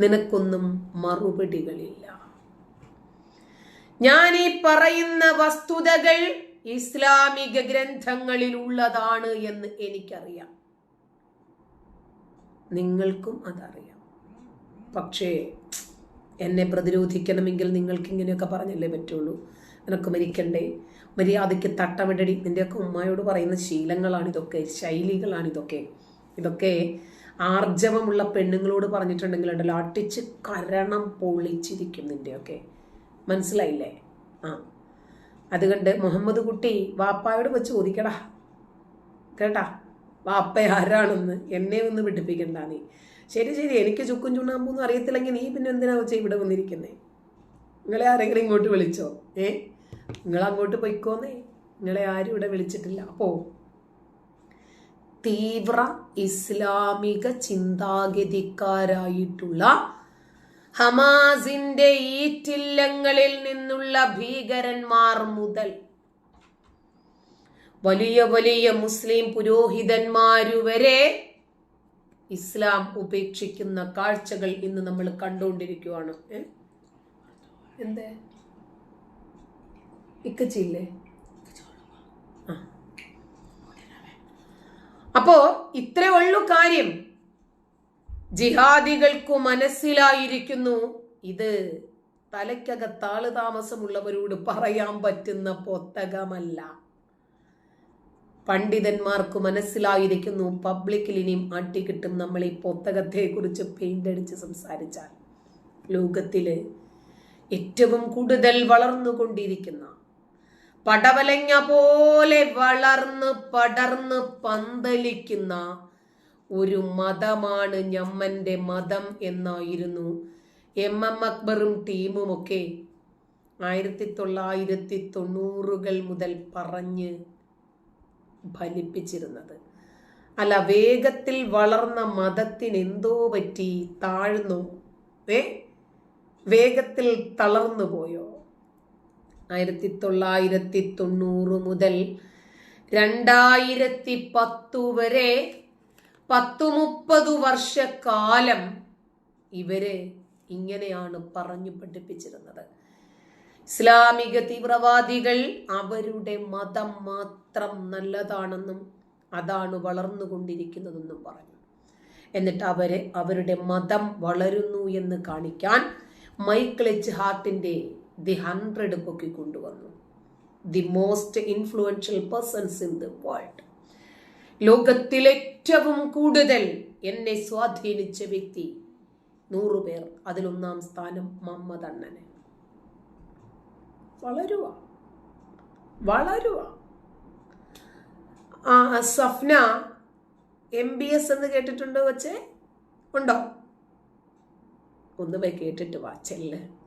നിനക്കൊന്നും മറുപടികളില്ല. ഞാൻ ഈ പറയുന്ന വസ്തുതകൾ ഇസ്ലാമിക ഗ്രന്ഥങ്ങളിൽ ഉള്ളതാണ് എന്ന് എനിക്കറിയാം. നിങ്ങൾക്കും അതറിയാം. പക്ഷേ എന്നെ പ്രതിരോധിക്കണമെങ്കിൽ നിങ്ങൾക്ക് ഇങ്ങനെയൊക്കെ പറഞ്ഞല്ലേ പറ്റുള്ളൂ. നിനക്ക് മരിക്കണ്ടേ? മര്യാദയ്ക്ക് തട്ടമിടടി. നിന്റെയൊക്കെ ഉമ്മയോട് പറയുന്ന ശീലങ്ങളാണിതൊക്കെ ശൈലികളാണിതൊക്കെ. ഇതൊക്കെ ആർജവമുള്ള പെണ്ണുങ്ങളോട് പറഞ്ഞിട്ടുണ്ടെങ്കിൽ ഉണ്ടല്ലോ അട്ടിച്ച് കരണം പൊളിച്ചിരിക്കും നിന്റെയൊക്കെ മനസ്സിലായില്ലേ? ആ. അതുകൊണ്ട് മുഹമ്മദ് കുട്ടി വാപ്പായോട് വെച്ച് ചോദിക്കടാ. കേട്ടാ? വാപ്പ ആരാണെന്ന്? എന്നെ ഒന്ന് പഠിപ്പിക്കണ്ട നീ. ശരി ശരി എനിക്ക് ചുക്കും ചുണ്ണാമ്പൊന്നും അറിയത്തില്ലെങ്കിൽ നീ പിന്നെ എന്തിനാ വെച്ചാൽ ഇവിടെ വന്നിരിക്കുന്നേ? നിങ്ങളെ ആരെങ്കിലും ഇങ്ങോട്ട് വിളിച്ചോ? ഏ? നിങ്ങൾ അങ്ങോട്ട് പൊയ്ക്കോന്നേ. നിങ്ങളെ ആരും ഇവിടെ വിളിച്ചിട്ടില്ല. അപ്പോ തീവ്ര ഇസ്ലാമിക ചിന്താഗതിക്കാരായിട്ടുള്ള ഹമാസിന്റെ ഈറ്റില്ലങ്ങളിൽ നിന്നുള്ള ഭീകരന്മാർ മുതൽ വലിയ വലിയ മുസ്ലിം പുരോഹിതന്മാരുവരെ ഇസ്ലാം ഉപേക്ഷിക്കുന്ന കാഴ്ചകൾ ഇന്ന് നമ്മൾ കണ്ടുകൊണ്ടിരിക്കുകയാണ് ഏ? എന്തേ? ഇക്കച്ചില്ലേ ആ. അപ്പോ ഇത്രേ ഉള്ളൂ കാര്യം. ജിഹാദികൾക്കു മനസ്സിലായിരിക്കുന്നു ഇത് തലയ്ക്കകത്താൾ താമസമുള്ളവരോട് പറയാൻ പറ്റുന്ന പൊത്തകമല്ല. പണ്ഡിതന്മാർക്ക് മനസ്സിലായിരിക്കുന്നു പബ്ലിക്കിൽ ഇനിയും അട്ടിക്കിട്ടും നമ്മൾ ഈ പൊത്തകത്തെ കുറിച്ച് പെയിന്റ് അടിച്ച് സംസാരിച്ചാൽ. ലോകത്തിൽ ഏറ്റവും കൂടുതൽ വളർന്നുകൊണ്ടിരിക്കുന്ന പടവലങ്ങ പോലെ വളർന്ന് പടർന്ന് പന്തലിക്കുന്ന ഒരു മതമാണ് ഞമ്മന്റെ മതം എന്നായിരുന്നു എം എം അക്ബറും ടീമുമൊക്കെ ആയിരത്തി തൊള്ളായിരത്തി തൊണ്ണൂറുകൾ മുതൽ പറഞ്ഞ് ഫലിപ്പിച്ചിരുന്നത്. അല്ല വേഗത്തിൽ വളർന്ന മതത്തിന് എന്തോ പറ്റി താഴ്ന്നു? ഏ? വേഗത്തിൽ തളർന്നു പോയോ ആയിരത്തി തൊള്ളായിരത്തി തൊണ്ണൂറ് മുതൽ രണ്ടായിരത്തി പത്തു വരെ പത്തു മുപ്പത് വർഷക്കാലം ഇവർ ഇങ്ങനെയാണ് പറഞ്ഞു പഠിപ്പിച്ചിരുന്നത്. ഇസ്ലാമിക തീവ്രവാദികൾ അവരുടെ മതം മാത്രം നല്ലതാണെന്നും അതാണ് വളർന്നുകൊണ്ടിരിക്കുന്നതെന്നും പറഞ്ഞു. എന്നിട്ട് അവർ അവരുടെ മതം വളരുന്നു എന്ന് കാണിക്കാൻ മൈക്കിൾ എച്ച് ഹാർട്ടിന്റെ ദി ഹൺഡ്രഡ് പൊക്കി കൊണ്ടുവന്നു. The most influential persons in the world. ലോകത്തിൽ ഏറ്റവും കൂടുതൽ എന്നെ സ്വാധീനിച്ച വ്യക്തി നൂറു പേർ അതിലൊന്നാം സ്ഥാനം മുഹമ്മദ് അണ്ണന്. വളരുക വളരുക ആ സ്വപ്ന എം ബി എസ് എന്ന് കേട്ടിട്ടുണ്ടോ വച്ചേ ഉണ്ടോ? ഒന്ന് പോയി കേട്ടിട്ട് വാ ചെല്ല്.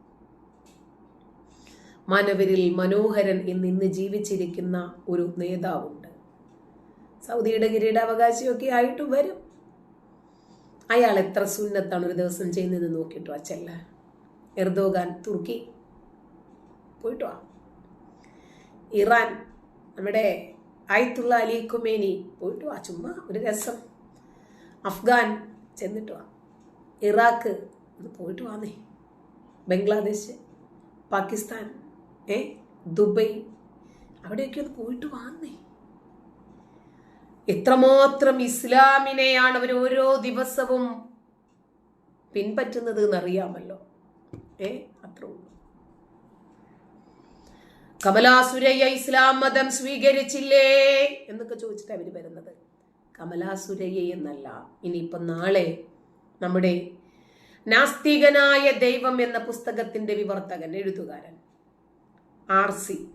മാനവരിൽ മനോഹരൻ എന്ന് ഇന്ന് ജീവിച്ചിരിക്കുന്ന ഒരു നേതാവുണ്ട്. സൗദിയുടെ കിരീടാവകാശിയൊക്കെ ആയിട്ട് വരും. അയാൾ എത്ര സുന്നത്താണ് ഒരു ദിവസം ചെയ്യുന്നതെന്ന് നോക്കിയിട്ട് അച്ഛല്ല എർദോഗാൻ തുർക്കി. പോയിട്ട് ഇറാൻ നമ്മുടെ ആയിത്തുള്ള അലി ഖുമേനി. പോയിട്ട് വാ ചുമ്മാ ഒരു രസം. അഫ്ഗാൻ ചെന്നിട്ട് വാ. ഇറാഖ് ഒന്ന് പോയിട്ട് വാന്നേ. ബംഗ്ലാദേശ് പാകിസ്ഥാൻ. ഏ? ദുബൈ. അവിടെയൊക്കെ ഒന്ന് പോയിട്ട് വാങ്ങേ എത്രമാത്രം ഇസ്ലാമിനെയാണ് അവർ ഓരോ ദിവസവും പിൻപറ്റുന്നത് എന്നറിയാമല്ലോ ഏ? അത്ര കമലാസുരയ്യ ഇസ്ലാം മതം സ്വീകരിച്ചില്ലേ എന്നൊക്കെ ചോദിച്ചിട്ട് അവർ വരുന്നത്. കമലാസുരയ്യ എന്നല്ല ഇനിയിപ്പം നാളെ നമ്മുടെ നാസ്തികനായ ദൈവം എന്ന പുസ്തകത്തിന്റെ വിവർത്തകൻ എഴുത്തുകാരൻ. R C.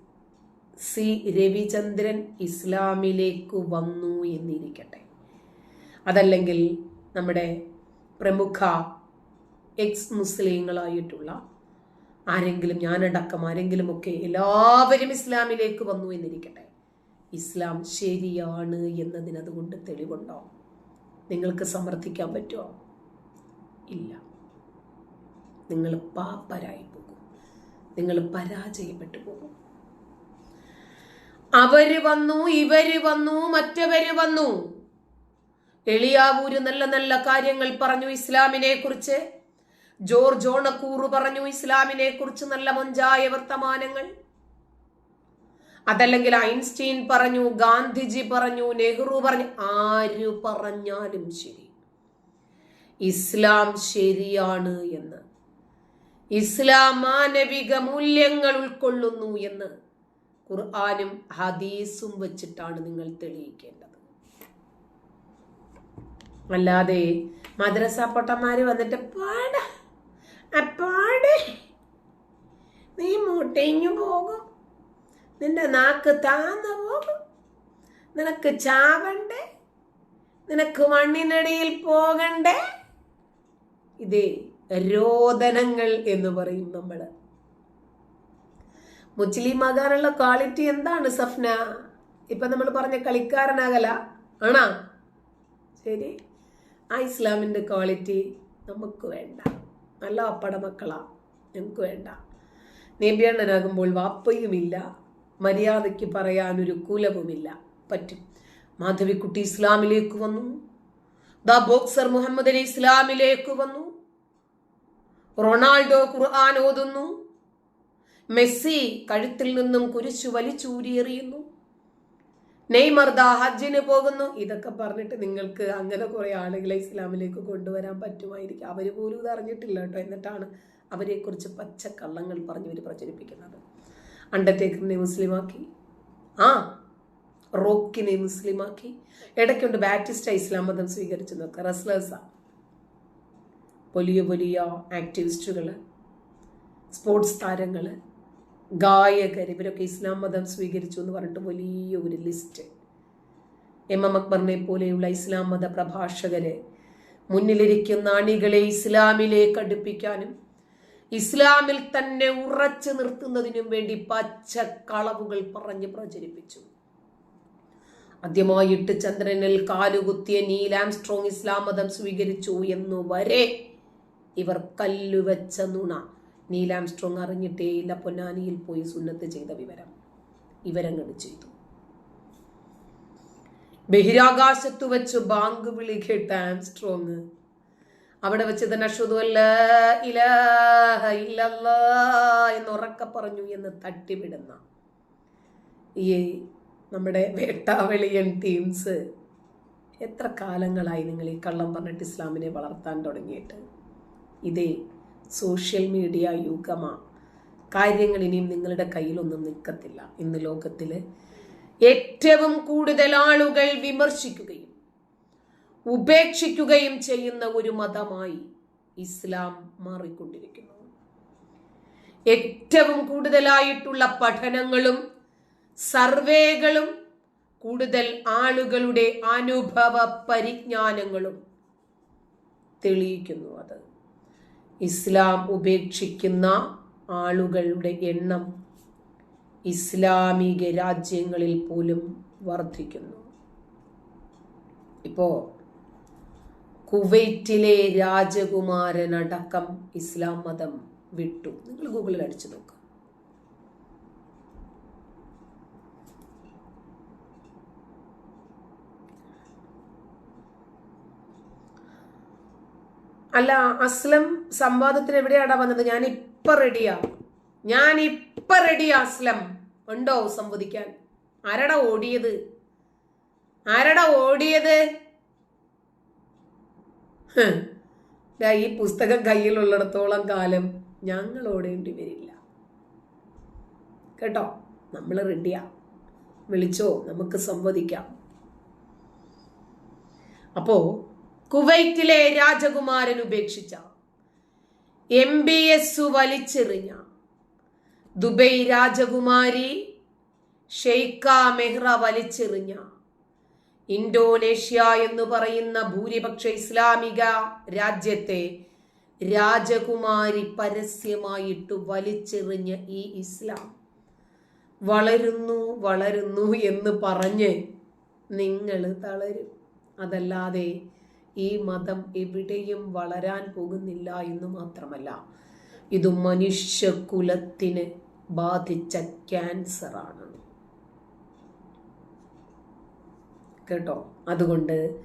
സി രവിചന്ദ്രൻ ഇസ്ലാമിലേക്ക് വന്നു എന്നിരിക്കട്ടെ. അതല്ലെങ്കിൽ നമ്മുടെ പ്രമുഖ എക്സ് മുസ്ലിങ്ങളായിട്ടുള്ള ആരെങ്കിലും ഞാനടക്കം ആരെങ്കിലും ഒക്കെ എല്ലാവരും ഇസ്ലാമിലേക്ക് വന്നു എന്നിരിക്കട്ടെ. ഇസ്ലാം ശരിയാണ് എന്നതിന് അതുകൊണ്ട് തെളിവുണ്ടോ? നിങ്ങൾക്ക് സമർത്ഥിക്കാൻ പറ്റുമോ? ഇല്ല. നിങ്ങൾ പാപ്പരായി പോകും. നിങ്ങൾ പരാജയപ്പെട്ടു പോകും. അവർ വന്നു ഇവർ വന്നു മറ്റവര് വന്നു. എളിയാവൂര് നല്ല നല്ല കാര്യങ്ങൾ പറഞ്ഞു ഇസ്ലാമിനെ കുറിച്ച്. ജോർജ് ഓണക്കൂർ പറഞ്ഞു ഇസ്ലാമിനെ കുറിച്ച് നല്ല മൊഞ്ചായ വർത്തമാനങ്ങൾ. അതല്ലെങ്കിൽ ഐൻസ്റ്റീൻ പറഞ്ഞു ഗാന്ധിജി പറഞ്ഞു നെഹ്റു പറഞ്ഞു ആര് പറഞ്ഞാലും ശരി. ഇസ്ലാം ശരിയാണ് എന്ന്. ഇസ്ലാം മാനവിക മൂല്യങ്ങൾ ഉൾക്കൊള്ളുന്നു എന്ന് ഖുർആാനും ഹദീസും വച്ചിട്ടാണ് നിങ്ങൾ തെളിയിക്കേണ്ടത്. അല്ലാതെ മദ്രസ പൊട്ടന്മാര് വന്നിട്ട് പാട പാട്. നീ മുട്ടയിഞ്ഞു പോകും. നിന്റെ നാക്ക് താന്നു പോകും. നിനക്ക് ചാവണ്ടേ? നിനക്ക് മണ്ണിനടിയിൽ പോകണ്ടേ? ഇതേ രോദനങ്ങൾ എന്ന് പറയും നമ്മൾ മുസ്ലിം ആകാനുള്ള ക്വാളിറ്റി എന്താണ് സഫ്ന? ഇപ്പൊ നമ്മൾ പറഞ്ഞ കളിക്കാരനാകല. ആണാ? ശരി. ആ ഇസ്ലാമിന്റെ ക്വാളിറ്റി നമുക്ക് വേണ്ട. നല്ല അപ്പട മക്കളാ ഞങ്ങൾക്ക് വേണ്ട. നേബ്യണ്ണനാകുമ്പോൾ വാപ്പയുമില്ല. മര്യാദയ്ക്ക് പറയാനൊരു കുലവുമില്ല. പറ്റും. മാധവിക്കുട്ടി ഇസ്ലാമിലേക്ക് വന്നു. ദ ബോക്സർ മുഹമ്മദ് അലി ഇസ്ലാമിലേക്ക് വന്നു. റൊണാൾഡോ ഖുർആൻ ഓതുന്നു. മെസ്സി കഴുത്തിൽ നിന്നും കുരിശു വലിച്ചൂരിയെറിയുന്നു. നെയ്മർ ദാ ഹജ്ജിന് പോകുന്നു. ഇതൊക്കെ പറഞ്ഞിട്ട് നിങ്ങൾക്ക് അങ്ങനെ കുറെ ആളുകളെ ഇസ്ലാമിലേക്ക് കൊണ്ടുവരാൻ പറ്റുമായിരിക്കും. അവർ പോലും ഇത് അറിഞ്ഞിട്ടില്ല കേട്ടോ. എന്നിട്ടാണ് അവരെക്കുറിച്ച് പച്ചക്കള്ളങ്ങൾ പറഞ്ഞ് ഇവർ പ്രചരിപ്പിക്കുന്നത്. അണ്ടർടേക്കറിനെ മുസ്ലിമാക്കി. ആ റോക്കിനെ മുസ്ലിമാക്കി. ഇടയ്ക്കുണ്ട് ബാറ്റിസ്റ്റ ഇസ്ലാം മതം സ്വീകരിച്ചു നോക്കുക റസ്ലേഴ്സാ വലിയ വലിയ ആക്ടിവിസ്റ്റുകൾ സ്പോർട്സ് താരങ്ങൾ ഗായകർ ഇവരൊക്കെ ഇസ്ലാം മതം സ്വീകരിച്ചു എന്ന് പറഞ്ഞിട്ട് വലിയ ഒരു ലിസ്റ്റ്. എം എം അക്ബറിനെ പോലെയുള്ള ഇസ്ലാം മത പ്രഭാഷകരെ മുന്നിലിരിക്കുന്ന അണികളെ ഇസ്ലാമിലേക്ക് അടുപ്പിക്കാനും ഇസ്ലാമിൽ തന്നെ ഉറച്ചു നിർത്തുന്നതിനും വേണ്ടി പച്ച കളവുകൾ പറഞ്ഞ് പ്രചരിപ്പിച്ചു. ആദ്യമായിട്ട് ചന്ദ്രനിൽ കാലുകുത്തിയ നീലാംസ്ട്രോങ് ഇസ്ലാം മതം സ്വീകരിച്ചു എന്നു വരെ ഇവർ കല്ലുവെച്ച നുണ. നീലാംസ്ട്രോങ് അറിഞ്ഞിട്ടേയില്ല പൊന്നാനിയിൽ പോയി സുന്നത്ത് ചെയ്ത വിവരം. ഇവരങ്ങട് ചെയ്തു. ബഹിരാകാശത്ത് വെച്ച് ബാങ്ക് വിളി കേട്ട ആംസ്ട്രോങ് അവിടെ വെച്ച് തന്നെ അഷുദുവല്ല എന്ന് ഉറക്ക പറഞ്ഞു എന്ന് തട്ടിവിടുന്ന ഈ നമ്മുടെ വേട്ടാവെളിയൻ ടീംസ് എത്ര കാലങ്ങളായി നിങ്ങൾ ഈ കള്ളം പറഞ്ഞിട്ട് ഇസ്ലാമിനെ വളർത്താൻ തുടങ്ങിയിട്ട്? ഇതേ സോഷ്യൽ മീഡിയ യുഗമാണ് കാര്യങ്ങൾ ഇനിയും നിങ്ങളുടെ കയ്യിലൊന്നും നിൽക്കത്തില്ല. ഇന്ന് ലോകത്തിൽ ഏറ്റവും കൂടുതൽ ആളുകൾ വിമർശിക്കുകയും ഉപേക്ഷിക്കുകയും ചെയ്യുന്ന ഒരു മതമായി ഇസ്ലാം മാറിക്കൊണ്ടിരിക്കുന്നു. ഏറ്റവും കൂടുതലായിട്ടുള്ള പഠനങ്ങളും സർവേകളും കൂടുതൽ ആളുകളുടെ അനുഭവ പരിജ്ഞാനങ്ങളും തെളിയിക്കുന്നു അത്. ഇസ്ലാം ഉപേക്ഷിക്കുന്ന ആളുകളുടെ എണ്ണം ഇസ്ലാമിക രാജ്യങ്ങളിൽ പോലും വർദ്ധിക്കുന്നു. ഇപ്പോ കുവൈറ്റിലെ രാജകുമാരനടക്കം ഇസ്ലാം മതം വിട്ടു. നിങ്ങൾ ഗൂഗിളിൽ അടിച്ചു നോക്കുക അല്ല അസ്ലം സംവാദത്തിന് എവിടെയാടാ വന്നത്? ഞാൻ ഇപ്പൊ റെഡിയാ ഞാൻ ഇപ്പൊ റെഡിയാ അസ്ലം. ഉണ്ടോ സംവദിക്കാൻ? ആരടാ ഓടിയത്? ആരടാ ഓടിയത്? ഈ പുസ്തകം കയ്യിലുള്ളിടത്തോളം കാലം ഞങ്ങൾ ഓടേണ്ടി വരില്ല. കേട്ടോ? നമ്മൾ റെഡിയാ വിളിച്ചോ? നമുക്ക് സംവദിക്കാം. അപ്പോ കുവൈറ്റിലെ രാജകുമാരൻ ഉപേക്ഷിച്ച എം ബി എസ് വലിച്ചെറിഞ്ഞ ദുബൈ രാജകുമാരി ഷെയ്ഖ മെഹ്റ വലിച്ചെറിഞ്ഞ ഇന്തോനേഷ്യ എന്ന് പറയുന്ന ഭൂരിപക്ഷ ഇസ്ലാമിക രാജ്യത്തെ രാജകുമാരി പരസ്യമായിട്ട് വലിച്ചെറിഞ്ഞ ഈ ഇസ്ലാം. വളരുന്നു വളരുന്നു എന്ന് പറഞ്ഞ് നിങ്ങൾ തളരും. അതല്ലാതെ ഈ മതം എവിടെയും വളരാൻ പോകുന്നില്ല എന്ന് മാത്രമല്ല ഇത് മനുഷ്യകുലത്തിന് ബാധിച്ച ക്യാൻസറാണ്. കേട്ടോ? അതുകൊണ്ട്